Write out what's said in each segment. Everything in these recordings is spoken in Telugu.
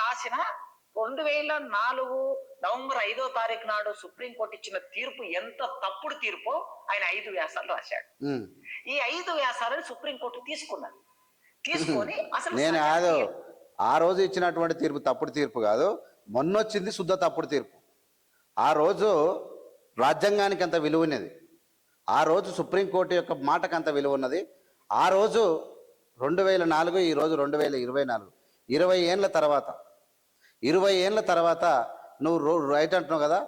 రాసిన రెండు వేల నాలుగు నవంబర్ ఐదో తారీఖు నాడు సుప్రీంకోర్టు ఇచ్చిన తీర్పు ఎంత తప్పుడు తీర్పో ఆయన ఐదు వ్యాసాలు రాశాడు. ఈ ఐదు వ్యాసాలను సుప్రీంకోర్టు తీసుకున్నది తీసుకొని అసలు నేను కాదు. ఆ రోజు ఇచ్చినటువంటి తీర్పు తప్పుడు తీర్పు కాదు మొన్న వచ్చింది శుద్ధ తప్పుడు తీర్పు. ఆ రోజు రాజ్యాంగానికి అంత విలువ ఉన్నది. ఆ రోజు సుప్రీంకోర్టు యొక్క మాటకు అంత విలువ ఉన్నది. ఆ రోజు రెండు వేల నాలుగు ఈ రోజు రెండు వేల ఇరవై నాలుగు. ఇరవై ఏండ్ల తర్వాత ఇరవై ఏండ్ల తర్వాత నువ్వు రో రైట్ అంటున్నావు కదా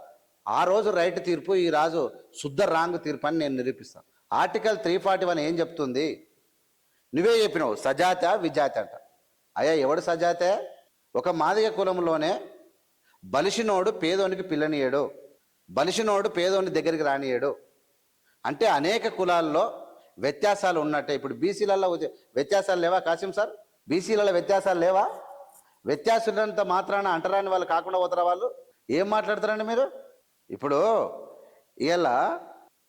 ఆ రోజు రైట్ తీర్పు ఈ రాజు శుద్ధ రాంగ్ తీర్పు అని నేను నిరూపిస్తాను ఆర్టికల్ త్రీ ఫార్టీ వన్ ఏం చెప్తుంది? నువ్వే చెప్పినావు సజాత విజాత అంట. అయ్యా ఎవడు సజాతే? ఒక మాదిగ కులంలోనే బలిసినోడు పేదోనికి పిల్లనియడు బలిసినోడు పేదోని దగ్గరికి రానియడు అంటే అనేక కులాల్లో వ్యత్యాసాలు ఉన్నట్టే. ఇప్పుడు బీసీలలో వ్యత్యాసాలు లేవా కాసిం సార్? బీసీలలో వ్యత్యాసాలు లేవా? వ్యత్యాసులంత మాత్రాన అంటరాని వాళ్ళు కాకుండా పోతారా వాళ్ళు? ఏం మాట్లాడతారండి మీరు? ఇప్పుడు ఇలా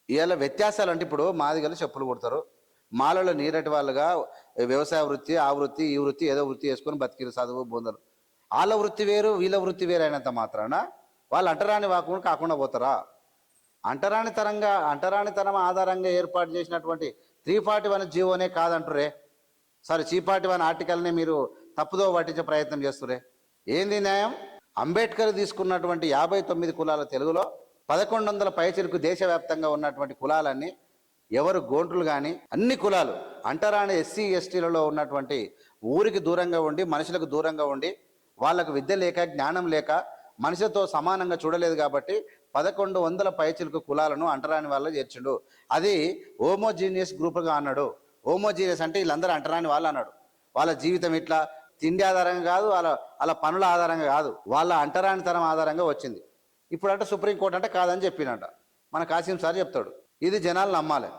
ఇలా వ్యత్యాసాలు అంటే ఇప్పుడు మాదిగలు చెప్పులు కుడతారు. మాలలో నీరటి వాళ్ళుగా వ్యవసాయ వృత్తి ఆ వృత్తి ఈ వృత్తి ఏదో వృత్తి వేసుకొని బతికిరు చదువు బోందరు వాళ్ళ వృత్తి వేరు వీళ్ళ వృత్తి వేరు అయినంత మాత్రాన వాళ్ళు అంటరాని వాకుండా కాకుండా పోతారా? అంటరాని తరంగా అంటరానితనం ఆధారంగా ఏర్పాటు చేసినటువంటి త్రీ ఫార్టీ వన్ జీవోనే కాదంటురే సారీ చీపాటి వాని వన్ ఆర్టికల్ని మీరు తప్పుదో పట్టించే ప్రయత్నం చేస్తురే ఏంది న్యాయం? అంబేద్కర్ తీసుకున్నటువంటి యాభై తొమ్మిది కులాల తెలుగులో పదకొండు వందల పైచిలకు దేశవ్యాప్తంగా ఉన్నటువంటి కులాలన్నీ ఎవరు గోంట్లు కానీ అన్ని కులాలు అంటరాని ఎస్సీ ఎస్టీలలో ఉన్నటువంటి ఊరికి దూరంగా ఉండి మనుషులకు దూరంగా ఉండి వాళ్ళకు విద్య లేక జ్ఞానం లేక మనిషితో సమానంగా చూడలేదు కాబట్టి పదకొండు వందల పైచిలకు కులాలను అంటరాని వాళ్ళు చేర్చుడు. అది హోమోజీనియస్ గ్రూప్గా అన్నాడు. హోమోజీనియస్ అంటే వీళ్ళందరూ అంటరాని వాళ్ళు అన్నాడు. వాళ్ళ జీవితం ఇట్లా తిండి ఆధారంగా కాదు వాళ్ళ వాళ్ళ పనుల ఆధారంగా కాదు వాళ్ళ అంటరానితనం ఆధారంగా వచ్చింది. ఇప్పుడు అంటే సుప్రీంకోర్టు అంటే కాదని చెప్పినట. మన కాసిం సార్ చెప్తాడు. ఇది జనాలు నమ్మాలి.